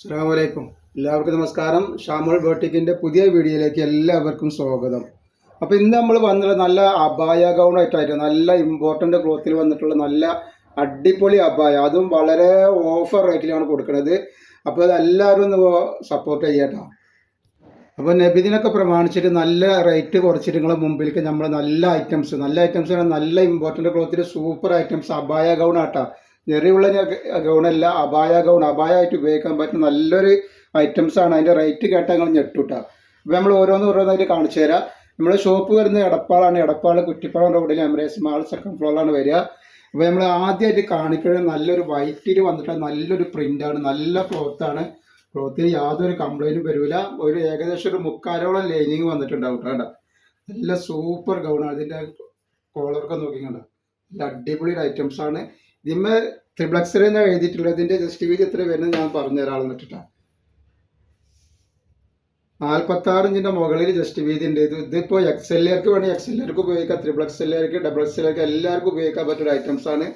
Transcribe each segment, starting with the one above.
അസ്സാമലൈക്കും എല്ലാവർക്കും നമസ്കാരം. ഷാമോൾ ബോട്ടിക്കിന്റെ പുതിയ വീഡിയോയിലേക്ക് എല്ലാവർക്കും സ്വാഗതം. അപ്പോൾ ഇന്ന് നമ്മൾ വന്നത് നല്ല അബായ ഗൗൺ ആയിട്ടായിരുന്നു നല്ല ഇമ്പോർട്ടന്റ് ക്ലോത്തിൽ വന്നിട്ടുള്ള നല്ല അടിപൊളി അബായ അതും വളരെ ഓഫർ റേറ്റിലാണ് കൊടുക്കുന്നത് അപ്പോൾ അത് എല്ലാവരും ഒന്ന് സപ്പോർട്ട് ചെയ്യട്ടോ. അപ്പോൾ നബിദിനൊക്കെ പ്രമാണിച്ചിട്ട് നല്ല റേറ്റ് കുറച്ചിട്ട് നിങ്ങളെ മുമ്പിലേക്ക് നമ്മൾ നല്ല ഐറ്റംസ് നല്ല ഐറ്റംസ് നല്ല ഇമ്പോർട്ടന്റ് ക്ലോത്തിൽ സൂപ്പർ ഐറ്റംസ് അബായ ഗൗൺ ആട്ടാ ചെറിയുള്ള ഗൗണല്ല അപായ ഗൗൺ അപായമായിട്ട് ഉപയോഗിക്കാൻ പറ്റുന്ന നല്ലൊരു ആണ് അതിന്റെ റേറ്റ് കേട്ടാൽ നിങ്ങൾ ഞെട്ടുട്ടാ. അപ്പോൾ നമ്മൾ ഓരോന്ന് ഓരോന്നായിട്ട് കാണിച്ചു തരാം. നമ്മൾ ഷോപ്പ് വരുന്നത് എടപ്പാളാണ്. എടപ്പാൾ കുറ്റിപ്പാളം റോഡിൽ എമറേസ് മാൾ സെക്കൻഡ് ഫ്ലോറിലാണ് വരിക. അപ്പോൾ നമ്മൾ ആദ്യമായിട്ട് കാണിക്കുന്നത് നല്ലൊരു വൈറ്റിൽ വന്നിട്ട് നല്ലൊരു പ്രിന്റാണ് നല്ല ക്ലോത്താണ് ക്ലോത്തിൽ യാതൊരു കംപ്ലൈന്റും വരില്ല ഒരു ഏകദേശം ഒരു മുക്കാലോളം ലൈനിങ് വന്നിട്ടുണ്ടാവും കേട്ടോ. നല്ല സൂപ്പർ ഗൗണാണ് ഇതിന്റെ കോളറൊക്കെ നോക്കിക്കണ്ട. നല്ല അടിപൊളി ആണ്. ഇതിന്മേ ത്രിപ്ലക്സർ എന്ന എഴുതിയിട്ടുള്ളത്. ഇതിന്റെ ജസ്റ്റ് വീതി എത്ര വരുന്നത് ഞാൻ പറഞ്ഞു തരാം എന്നിട്ടാണ് നാൽപ്പത്താറ് ഇഞ്ചിന്റെ മുകളിൽ ജസ്റ്റ് വീതി ഉണ്ട്. ഇത് ഇതിപ്പോൾ എക്സ് എല്ലാർക്ക് വേണമെങ്കിൽ എക്സ് എല്ലാർക്ക് ഉപയോഗിക്കാം ത്രിപിൾ എക്സ് എല്ലാർക്ക് ഡബിൾ എക്സ് എല്ലാർക്ക് എല്ലാവർക്കും ഉപയോഗിക്കാൻ പറ്റുന്ന ഐറ്റംസ് ആണ്.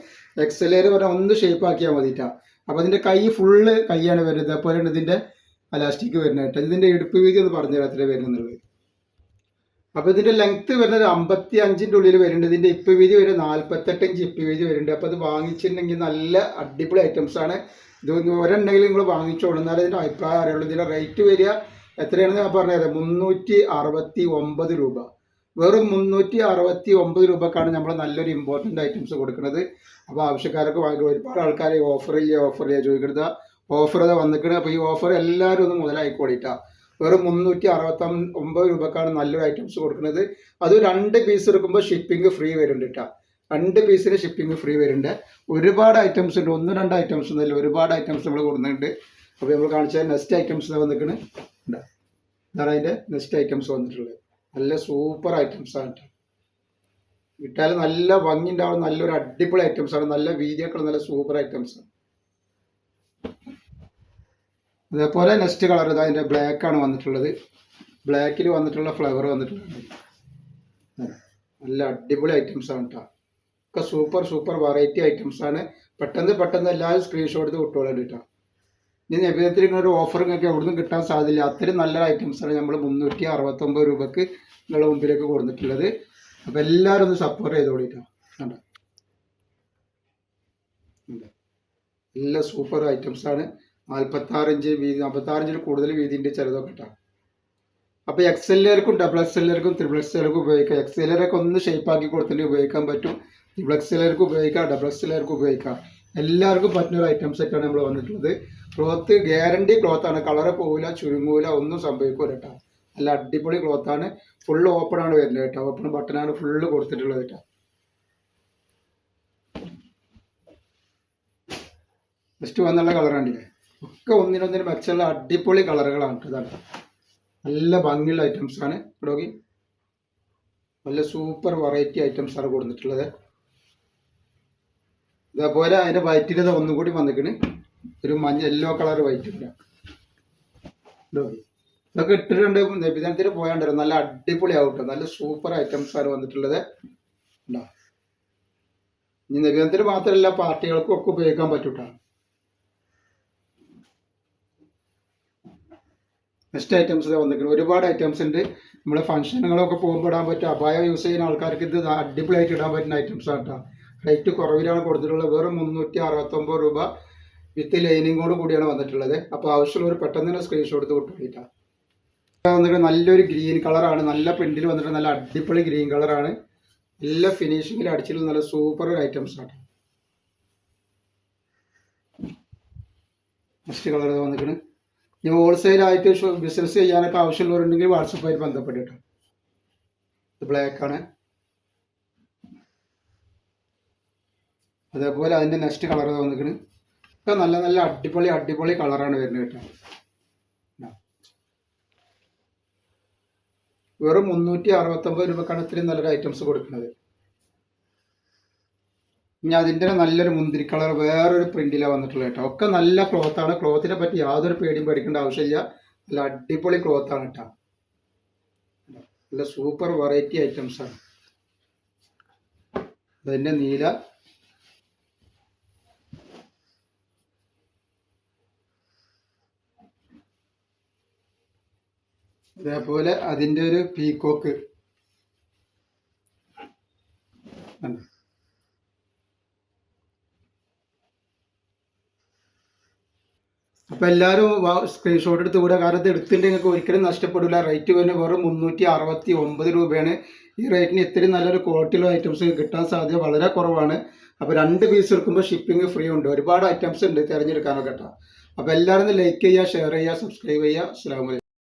എക്സ് എൽ എല്ലാർ പറഞ്ഞാൽ ഒന്ന് ഷേപ്പ് ആക്കിയാൽ മതിട്ടാ. അപ്പോൾ അതിന്റെ കൈ ഫുള്ള് കൈയാണ് വരുന്നത്. അതുപോലെയാണ് ഇതിന്റെ അലാസ്റ്റിക് വരുന്നത് ഇതിന്റെ ഇടുപ്പ് വീതി എന്ന് പറഞ്ഞു അത്ര വരുന്നുള്ളത്. അപ്പോൾ ഇതിന്റെ ലെങ്ത് വരുന്നത് അമ്പത്തി അഞ്ചിന്റെ ഉള്ളിൽ വരുന്നുണ്ട്. ഇതിന്റെ ഇപ്പ് വീതി വരെ ഇഞ്ച് ഇപ്പ് വീതി വരുന്നുണ്ട്. അപ്പോൾ അത് വാങ്ങിച്ചിട്ടുണ്ടെങ്കിൽ നല്ല അടിപൊളി ഐറ്റംസ് ആണ്. ഇത് ഒരെണ്ണെങ്കിലും നിങ്ങൾ വാങ്ങിച്ചോളൂ ഇതിന്റെ അഭിപ്രായം അറിയുള്ളൂ. ഇതിന്റെ റേറ്റ് വരിക എത്രയാണെന്ന് ഞാൻ പറഞ്ഞുതരാം. മുന്നൂറ്റി അറുപത്തി ഒമ്പത് രൂപ. വെറും മുന്നൂറ്റി അറുപത്തി ഒമ്പത് രൂപക്കാണ് നമ്മൾ നല്ലൊരു ഇമ്പോർട്ടന്റ് ഐറ്റംസ് കൊടുക്കുന്നത്. അപ്പോൾ ആവശ്യക്കാരൊക്കെ വാങ്ങി ഒരുപാട് ആൾക്കാർ ഓഫർ ഇല്ല ഓഫർ ഇല്ല ചോദിക്കരുത് ഓഫർ അത് വന്നിട്ടുണ്ട് അപ്പോൾ ഈ ഓഫർ എല്ലാവരും ഒന്ന് മുതലായിക്കോളിട്ടാ. വെറും മുന്നൂറ്റി അറുപത്തി ഒമ്പത് രൂപക്കാണ് നല്ലൊരു ഐറ്റംസ് കൊടുക്കുന്നത്. അത് രണ്ട് പീസ് എടുക്കുമ്പോൾ ഷിപ്പിംഗ് ഫ്രീ വരുന്നുണ്ട് കേട്ടോ രണ്ട് പീസിന് ഷിപ്പിംഗ് ഫ്രീ വരുന്നുണ്ട്. ഒരുപാട് ഐറ്റംസ് ഉണ്ട്. ഒന്ന് രണ്ട് ഐറ്റംസ് ഒന്നുമില്ല ഒരുപാട് ഐറ്റംസ് നമ്മൾ കൊടുക്കുന്നുണ്ട്. അപ്പോൾ നമ്മൾ കാണിച്ച നെക്സ്റ്റ് ഐറ്റംസ് വന്നിരിക്കുന്നത് ഇതാണ് അതിന്റെ നെക്സ്റ്റ് ഐറ്റംസ് വന്നിട്ടുള്ളത്. നല്ല സൂപ്പർ ഐറ്റംസ് ആണ് ട്ടോ. ഇട്ടാൽ നല്ല ഭംഗി ഉണ്ടാവും നല്ലൊരു അടിപൊളി ഐറ്റംസ് ആണ്. നല്ല വീതിയൊക്കെ നല്ല സൂപ്പർ ഐറ്റംസ് ആണ്. അതേപോലെ നെക്സ്റ്റ് കളർ ഇതാ അതിന്റെ ബ്ലാക്ക് ആണ് വന്നിട്ടുള്ളത്. ബ്ലാക്കിൽ വന്നിട്ടുള്ള ഫ്ലവർ വന്നിട്ടുള്ളത് നല്ല അടിപൊളി ഐറ്റംസ് ആണ് കേട്ടോ ഒക്കെ സൂപ്പർ സൂപ്പർ വെറൈറ്റി ഐറ്റംസ് ആണ്. പെട്ടെന്ന് പെട്ടെന്ന് എല്ലാവരും സ്ക്രീൻഷോട്ട് എടുത്ത് വിട്ടോളാം കേട്ടോ ഇനി നബിയത്തിൽ ഇങ്ങനെ ഒരു ഓഫറും ഒക്കെ അവിടെ നിന്നും കിട്ടാൻ സാധ്യതയില്ല. അത്രയും നല്ല ഐറ്റംസ് ആണ് നമ്മൾ മുന്നൂറ്റി അറുപത്തൊമ്പത് രൂപക്ക് നിങ്ങളുടെ മുമ്പിലേക്ക് കൊടുത്തിട്ടുള്ളത്. അപ്പം എല്ലാവരും ഒന്ന് സപ്പോർട്ട് ചെയ്തോളിട്ടോ കണ്ടോ? എല്ലാ സൂപ്പർ ഐറ്റംസ് ആണ്. നാൽപ്പത്താറ് ഇഞ്ച് വീതി നാൽപ്പത്താറിഞ്ചിൽ കൂടുതൽ വീതിന്റെ ചിലതൊക്കെ കിട്ടാം അപ്പോൾ എക്സ് എല്ലാവർക്കും ഡബിൾ എക്സ് എല്ലാവർക്കും ത്രിബിൾ എക്സ് എല്ലാവർക്കും ഉപയോഗിക്കാം. എക്സ് എല്ലാവരൊക്കെ ഒന്ന് ഷേപ്പ് ആക്കി കൊടുത്തിട്ട് ഉപയോഗിക്കാൻ പറ്റും. ത്രിബിൾ എക്സ് എല്ലാവർക്കും ഉപയോഗിക്കാം ഡബിൾ എക്സ് എല്ലാവർക്കും ഉപയോഗിക്കാം. എല്ലാവർക്കും പറ്റുന്ന ഒരു ഐറ്റംസ് ഒക്കെയാണ് നമ്മൾ വന്നിട്ടുള്ളത്. ക്ലോത്ത് ഗ്യാരണ്ടി ക്ലോത്ത് ആണ്. കളറ് പോവില്ല ചുരുങ്ങൂല ഒന്നും സംഭവിക്കൂല കേട്ടോ നല്ല അടിപൊളി ക്ലോത്ത് ആണ്. ഫുള്ള് ഓപ്പൺ ആണ് വരുന്നത് കേട്ടോ ഓപ്പൺ ബട്ടണാണ് ഫുള്ള് കൊടുത്തിട്ടുള്ളത് കേട്ടോ ഫസ്റ്റ് വന്നുള്ള കളറാണില്ലേ ഒക്കെ ഒന്നിനൊന്നിന് മെച്ചമുള്ള അടിപൊളി കളറുകളാണ് ഇതാണ്. നല്ല ഭംഗിയുള്ള ഐറ്റംസ് ആണ്. ഇവിടെ നല്ല സൂപ്പർ വെറൈറ്റി ഐറ്റംസ് ആണ് കൊടുത്തിട്ടുള്ളത്. ഇതേപോലെ അതിന്റെ വൈറ്റിൽ ഇത് ഒന്നും കൂടി വന്നിക്കണ് ഒരു മഞ്ഞ യെല്ലോ കളർ വൈറ്റ് ഇല്ല. ഇതൊക്കെ ഇട്ടിട്ടുണ്ട്. നബിദിനത്തിന് പോയാണ്ട് നല്ല അടിപൊളി ആവട്ടെ നല്ല സൂപ്പർ ഐറ്റംസ് ആണ് വന്നിട്ടുള്ളത്. ഉണ്ടോ ഇനി നബിദിനത്തിന് മാത്രമല്ല പാർട്ടികൾക്കും ഒക്കെ ഉപയോഗിക്കാൻ പറ്റൂട്ടാ. നെക്സ്റ്റ് ഐറ്റംസ് വന്നിട്ടുണ്ട് ഒരുപാട് ഐറ്റംസ് ഉണ്ട്. നമ്മുടെ ഫംഗ്ഷനുകളൊക്കെ പോകുമ്പോൾ ഇടാൻ പറ്റും. അപായം യൂസ് ചെയ്യുന്ന ആൾക്കാർക്ക് ഇത് അടിപൊളിയായിട്ട് ഇടാൻ പറ്റുന്ന ഐറ്റംസ് ആണ് കേട്ടോ റേറ്റ് കുറവിലാണ് കൊടുത്തിട്ടുള്ളത്. വെറും മുന്നൂറ്റി അറുപത്തൊമ്പത് രൂപ വിത്ത് ലൈനിങ്ങോട് കൂടിയാണ് വന്നിട്ടുള്ളത്. അപ്പോൾ ആവശ്യമുള്ളവർ പെട്ടെന്ന് തന്നെ സ്ക്രീൻഷോട്ട് എടുത്ത് വിട്ടുപോയിട്ടാ വന്നിട്ട് നല്ലൊരു ഗ്രീൻ കളറാണ് നല്ല പ്രിന്റിൽ വന്നിട്ട് നല്ല അടിപൊളി ഗ്രീൻ കളറാണ് നല്ല ഫിനിഷിങ്ങിൽ അടിച്ചിട്ടുള്ള നല്ല സൂപ്പർ ഐറ്റംസ് ആണ് നെക്സ്റ്റ് കളർ വന്നിട്ട് ആയിട്ട് ബിസിനസ് ചെയ്യാനൊക്കെ ആവശ്യമുള്ളവരുണ്ടെങ്കിൽ വാട്സപ്പായിട്ട് ബന്ധപ്പെട്ടിട്ട്. ഇത് ബ്ലാക്ക് ആണ്. അതേപോലെ അതിന്റെ നെക്സ്റ്റ് കളർ വന്നിക്കണ് ഒക്കെ നല്ല നല്ല അടിപൊളി അടിപൊളി കളറാണ് വരുന്നത് കേട്ടോ. വെറും മുന്നൂറ്റി അറുപത്തൊമ്പത് രൂപക്കാണ് ഇത്രയും നല്ലൊരു ഐറ്റംസ് കൊടുക്കുന്നത്. ഇനി അതിന്റെ നല്ലൊരു മുന്തിരി കളർ വേറൊരു പ്രിന്റിലാണ് വന്നിട്ടുള്ളത് കേട്ടോ. ഒക്കെ നല്ല ക്ലോത്ത് ആണ്. ക്ലോത്തിനെ പറ്റി യാതൊരു പേടിയും പേടിക്കേണ്ട ആവശ്യമില്ല. നല്ല അടിപൊളി ക്ലോത്ത് ആണ് കേട്ടോ. നല്ല സൂപ്പർ വെറൈറ്റി ഐറ്റംസ് ആണ്. അതിന്റെ നീല. അതേപോലെ അതിന്റെ ഒരു പീക്കോക്ക് അപ്പോൾ എല്ലാവരും സ്ക്രീൻഷോട്ട് എടുത്ത് കൂടെ കാരണം ഇത് നിങ്ങൾക്ക് ഒരിക്കലും നഷ്ടപ്പെടില്ല റേറ്റ് വരുന്നത് വെറും മുന്നൂറ്റി അറുപത്തി ഒമ്പത് രൂപയാണ്. ഈ റേറ്റിന് ഇത്രയും നല്ലൊരു ക്വാളിറ്റിയുള്ള ഐറ്റംസ് കിട്ടാൻ സാധ്യത വളരെ കുറവാണ്. അപ്പോൾ രണ്ട് പീസ് എടുക്കുമ്പോൾ ഷിപ്പിംഗ് ഫ്രീ ഉണ്ട്. ഒരുപാട് ഐറ്റംസ് ഉണ്ട് തിരഞ്ഞെടുക്കാനൊക്കെ കേട്ടോ അപ്പോൾ എല്ലാവരും ലൈക്ക് ചെയ്യുക ഷെയർ ചെയ്യുക സബ്സ്ക്രൈബ് ചെയ്യുക. അസ്സാം വലൈക്കും